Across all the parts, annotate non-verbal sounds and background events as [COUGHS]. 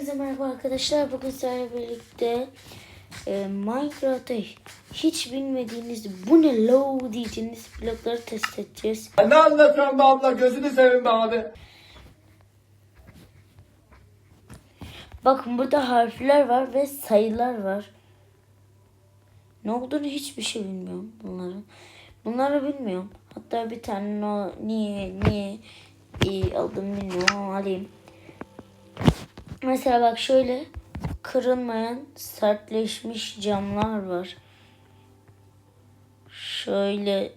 Hepinize merhaba arkadaşlar. Bugün sizlerle birlikte e, Minecraft'ta hiç bilmediğiniz bu ne low diyeceğiniz blokları test edeceğiz. Ne anlatıyorsun be abla gözünü seveyim be abi. Bakın burada harfler var ve sayılar var. Ne olduğunu hiçbir şey bilmiyorum bunların. Bunları bilmiyorum. Hatta bir tane no, niye niye iyi aldım bilmiyorum alayım. Mesela bak şöyle kırılmayan sertleşmiş camlar var. Şöyle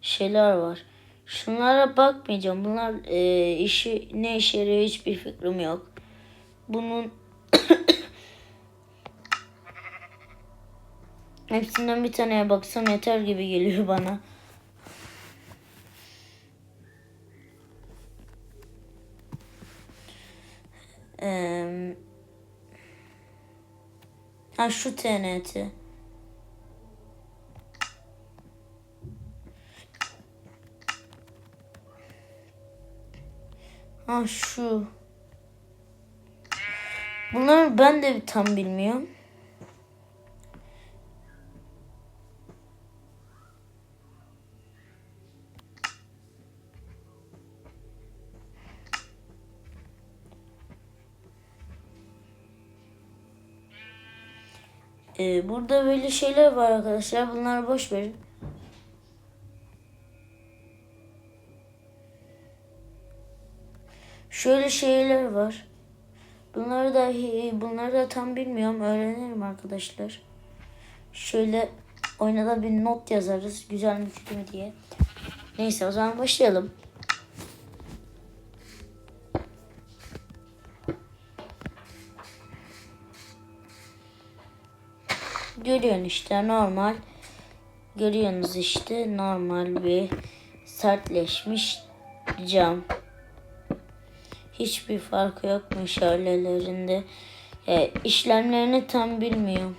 şeyler var. Şunlara bakmayacağım. Bunlar e, işi ne işe yarıyor hiçbir fikrim yok. Bunun [COUGHS] hepsinden bir taneye baksam yeter gibi geliyor bana. Eee ha şu TNT. Ha şu. Bunları ben de tam bilmiyorum. Ee, burada böyle şeyler var arkadaşlar. Bunları boş verin. Şöyle şeyler var. Bunları da bunları da tam bilmiyorum. Öğrenirim arkadaşlar. Şöyle oynada bir not yazarız. Güzel mi kötü mü diye. Neyse o zaman başlayalım. Görüyorsun işte normal. Görüyorsunuz işte normal bir sertleşmiş cam. Hiçbir farkı yok meşalelerinde. E, işlemlerini tam bilmiyorum.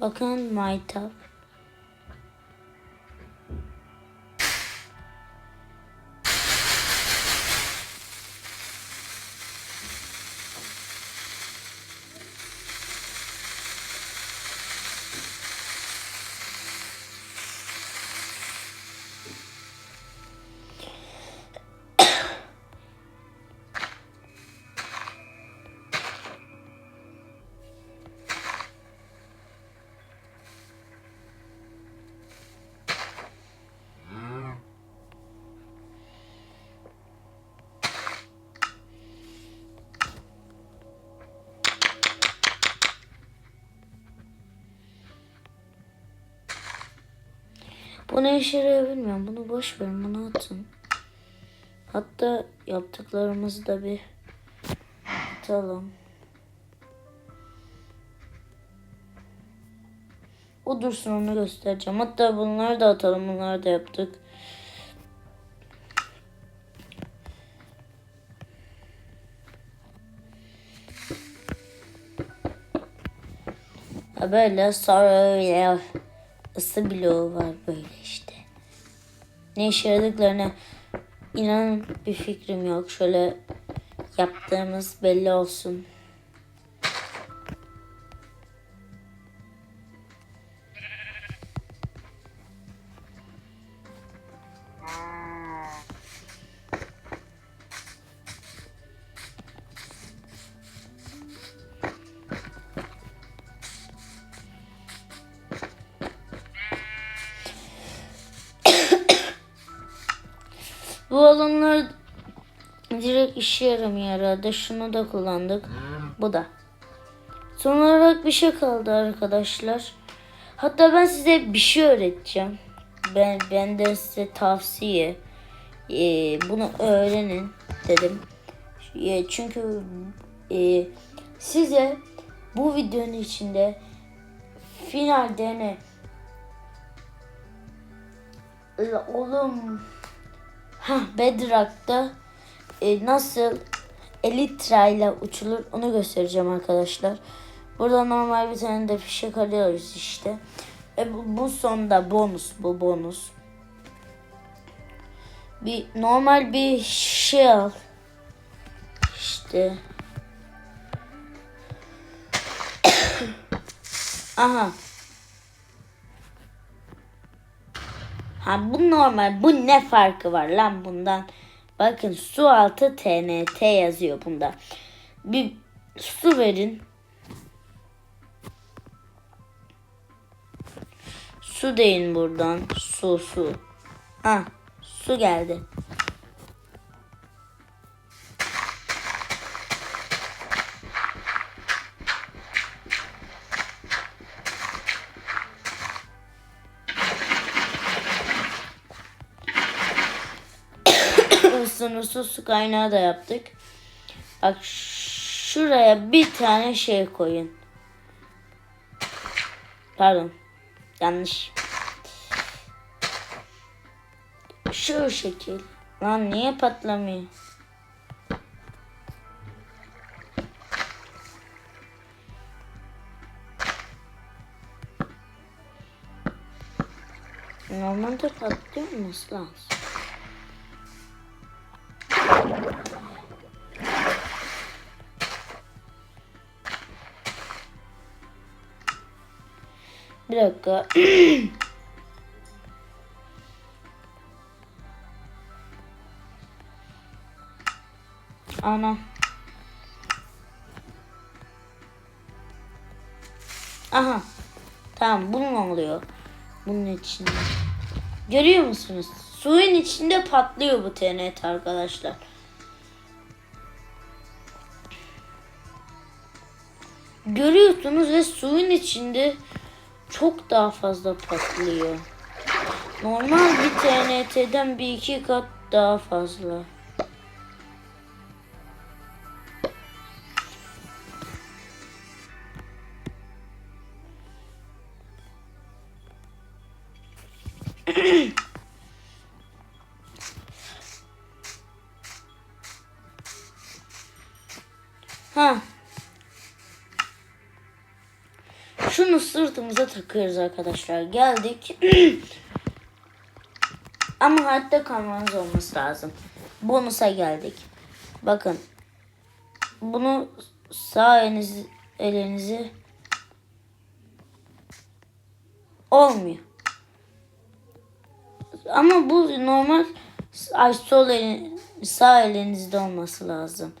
Bakın maytap. Bu ne işe bilmiyorum. Bunu boş verin. Bunu atın. Hatta yaptıklarımızı da bir atalım. O dursun onu göstereceğim. Hatta bunları da atalım. Bunları da yaptık. Böyle sonra ısı bloğu var böyle. Ne işe yaradıklarına inanın bir fikrim yok. Şöyle yaptığımız belli olsun. Bu alanlar direkt işe yaramıyor herhalde. Şunu da kullandık. Bu da. Son olarak bir şey kaldı arkadaşlar. Hatta ben size bir şey öğreteceğim. Ben benden size tavsiye. Ee, bunu öğrenin dedim. Ee, çünkü e, size bu videonun içinde finalde ne La Oğlum. Bedrock'ta e, nasıl Elytra ile uçulur onu göstereceğim arkadaşlar. Burada normal bir tane de fişek alıyoruz işte. E, bu, bu sonda bonus bu bonus. Bir normal bir şey al. İşte. [COUGHS] Aha. Ha bu normal. Bu ne farkı var lan bundan? Bakın su altı TNT yazıyor bunda. Bir su verin. Su deyin buradan. Su su. Ha su geldi. Sınırsız su kaynağı da yaptık. Bak şuraya bir tane şey koyun. Pardon. Yanlış. Şu şekil. Lan niye patlamıyor? Normalde patlıyor olması lazım. Bir dakika. Ana. Aha. Tamam bunun oluyor. Bunun içinde. Görüyor musunuz? Suyun içinde patlıyor bu TNT arkadaşlar. Görüyorsunuz ve suyun içinde çok daha fazla patlıyor. Normal bir TNT'den bir iki kat daha fazla. [CLEARS THROAT] ha. Şunu sırtımıza takıyoruz arkadaşlar. Geldik. [CLEARS THROAT] Ama hayatta kalmanız olması lazım. Bonusa geldik. Bakın. Bunu sağ elinizi, elinizi olmuyor. Ama bu normal ay sol elin, sağ elinizde olması lazım.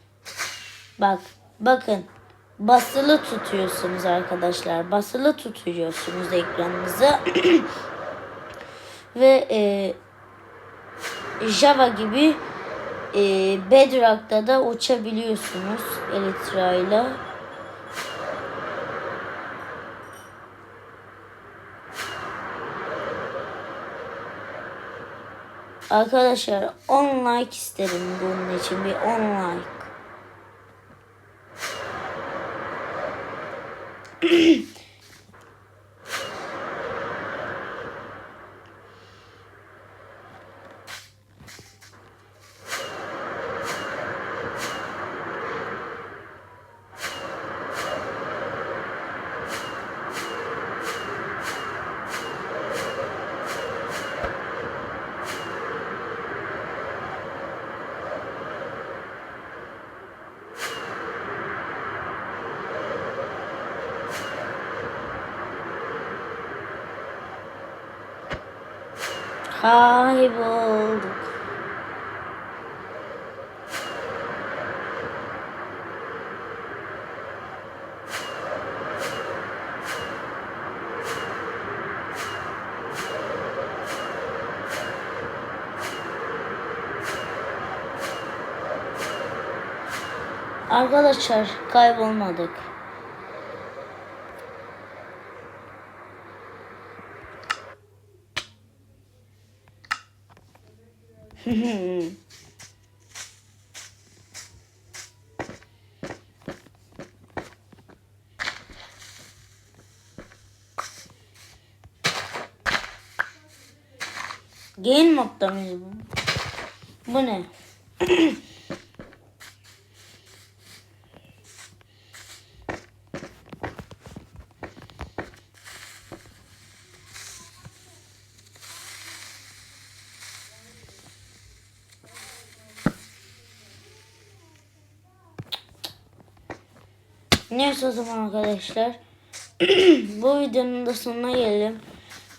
Bak, bakın. Basılı tutuyorsunuz arkadaşlar. Basılı tutuyorsunuz ekranınızı. [CLEARS THROAT] Ve e, Java gibi e, Bedrock'ta da uçabiliyorsunuz Elytra ile. Arkadaşlar 10 like isterim bunun için bir 10 like. 咳 [LAUGHS] 咳 Kaybolduk. Arkadaşlar kaybolmadık. Game modda mıyız bu? Bu ne? [CLEARS THROAT] Neyse o zaman arkadaşlar. [CLEARS THROAT] Bu videonun da sonuna gelelim.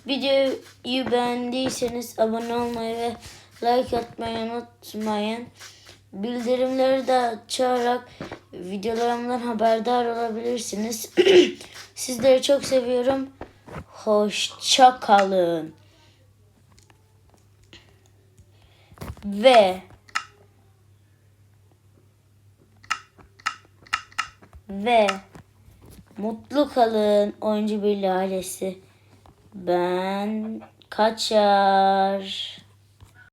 Videoyu beğendiyseniz abone olmayı ve like atmayı unutmayın. Bildirimleri de açarak videolarımdan haberdar olabilirsiniz. [CLEARS THROAT] Sizleri çok seviyorum. Hoşça kalın. Ve ve mutlu kalın oyuncu birliği ailesi. Ben kaçar.